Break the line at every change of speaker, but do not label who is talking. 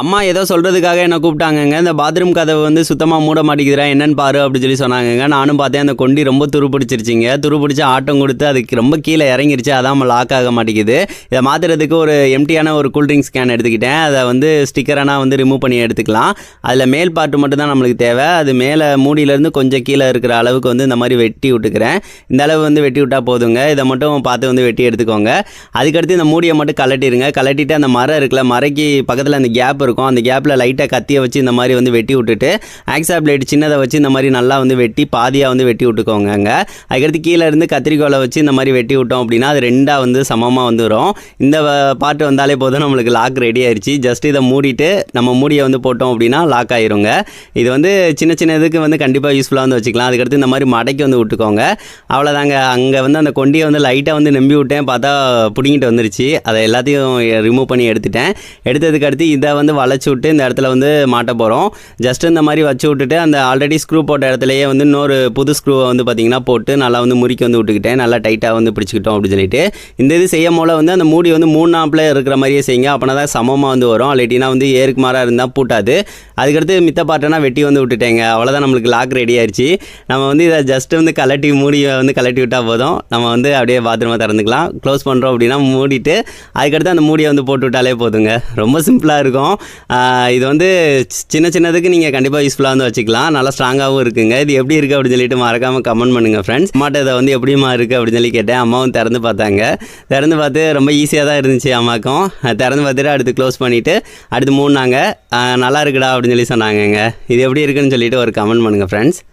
அம்மா ஏதோ சொல்கிறதுக்காக என்னை கூப்பிட்டாங்கங்க. இந்த பாத்ரூம் கதவை வந்து சுத்தமாக மூட மாட்டேங்கிறா என்னன்னு பாரு அப்படின்னு சொல்லி சொன்னாங்கங்க. நானும் பார்த்தேன் அந்த கொண்டி ரொம்ப துரு பிடிச்சிருச்சிங்க துரு பிடிச்சி ஆட்டம் கொடுத்து அதுக்கு ரொம்ப கீழே இறங்கிருச்சு. அதான் லாக் ஆக மாட்டேங்குது. இதை மாற்றுறதுக்கு ஒரு எம்டியான ஒரு கூல்ட்ரிங்க்ஸ் கேன் எடுத்துக்கிட்டேன். அதை வந்து ஸ்டிக்கரானா வந்து ரிமூவ் பண்ணி எடுத்துக்கலாம். அதில் மேல் பார்ட்டு மட்டும் தான் நம்மளுக்கு தேவை. அது மேலே மூடியிலேருந்து கொஞ்சம் கீழே இருக்கிற அளவுக்கு வந்து இந்த மாதிரி வெட்டி விட்டுக்கிறேன். இந்த அளவு வந்து வெட்டி விட்டால் போதுங்க. இதை மட்டும் பார்த்து வந்து வெட்டி எடுத்துக்கோங்க. அதுக்கடுத்து இந்த மூடியை மட்டும் கலட்டிடுங்க கலட்டிட்டு அந்த மரம் இருக்குல்ல மரைக்கு பக்கத்தில் அந்த கேப் இருக்கும். அந்த கேப்பில் லைட்டாக கத்தியை வச்சு இந்த மாதிரி வந்து வெட்டி விட்டுட்டு ஆக்ஸா பிளேட் சின்னதை வச்சு இந்த மாதிரி நல்லா வந்து வெட்டி பாதியாக வந்து வெட்டி விட்டுக்கோங்க அங்கே. அதுக்கடுத்து கீழே இருந்து கத்திரிக்கோலை வச்சு இந்த மாதிரி வெட்டி விட்டோம் அப்படின்னா அது ரெண்டாக வந்து சமமாக வந்துடும் இந்த பாட்டு வந்தாலே போதும் நம்மளுக்கு லாக் ரெடி ஆயிடுச்சு ஜஸ்ட் இதை மூடிட்டு நம்ம மூடியை வந்து போட்டோம் அப்படின்னா லாக் ஆயிருங்க. இது வந்து சின்ன சின்ன இதுக்கு வந்து கண்டிப்பாக யூஸ்ஃபுல்லாக வந்து வச்சுக்கலாம். அதுக்கடுத்து இந்த மாதிரி மடக்கி வந்து விட்டுக்கோங்க. அவ்வளோதாங்க அங்கே வந்து அந்த கொண்டியை வந்து லைட்டாக வந்து நம்பி விட்டேன். பார்த்தா பிடிங்கிட்டு வந்துருச்சு. அதை எல்லாத்தையும் ரிமூவ் பண்ணி எடுத்துட்டேன். எடுத்ததுக்கு அடுத்து இதை வந்து வளைச்சி விட்டு இந்த இடத்துல வந்து மாட்ட போகிறோம் ஜஸ்ட் இந்த மாதிரி வச்சு விட்டுட்டு அந்த ஆல்ரெடி ஸ்க்ரூ போட்ட இடத்துலையே வந்து இன்னொரு புது ஸ்க்ரூவை வந்து பார்த்திங்கன்னா போட்டு நல்லா வந்து முறுக்கி வந்து விட்டுக்கிட்டேன். நல்லா டைட்டாக வந்து பிடிச்சிக்கிட்டோம் அப்படின்னு சொல்லிட்டு. இந்த இது செய்யும் போல வந்து அந்த மூடி வந்து மூணு நாப்பில் இருக்கிற மாதிரியே செய்யுங்க. அப்போனா தான் சமமாக வந்து வரும். இல்லாட்டினா வந்து ஏருக்கு மாறாக இருந்தால் பூட்டாது. அதுக்கடுத்து மித்த பாட்டனா வெட்டி வந்து விட்டுட்டேங்க. அவ்வளோதான் நம்மளுக்கு லாக் ரெடி ஆயிடுச்சு நம்ம வந்து இதை ஜஸ்ட் வந்து கலட்டி மூடியை வந்து கலட்டி விட்டால் போதும். நம்ம வந்து அப்படியே பாத்ரூமாக திறந்துக்கலாம். க்ளோஸ் பண்ணுறோம் அப்படின்னா மூடிட்டு அதுக்கடுத்து அந்த மூடியை வந்து போட்டு விட்டாலே போதுங்க. ரொம்ப சிம்பிளாக இருக்கும். இது வந்து சின்ன சின்னதுக்கு நீங்கள் கண்டிப்பாக யூஸ்ஃபுல்லாக வந்து வச்சுக்கலாம். நல்லா ஸ்ட்ராங்காகவும் இருக்குங்க. இது எப்படி இருக்குது அப்படின்னு சொல்லிட்டு மறக்காமல் கமெண்ட் பண்ணுங்கள் ஃப்ரெண்ட்ஸ் அம்மாட்ட இதை வந்து எப்படிமா இருக்குது அப்படின்னு சொல்லி கேட்டேன். அம்மாவும் திறந்து பார்த்தாங்க. திறந்து பார்த்து ரொம்ப ஈஸியாக தான் இருந்துச்சு அம்மாக்கும். திறந்து பார்த்துட்டு அடுத்து க்ளோஸ் பண்ணிவிட்டு அடுத்து மூணாங்க நல்லா இருக்குடா அப்படின்னு சொல்லி சொன்னாங்கங்க. இது எப்படி இருக்குன்னு சொல்லிட்டு ஒரு கமெண்ட் பண்ணுங்கள் ஃப்ரெண்ட்ஸ்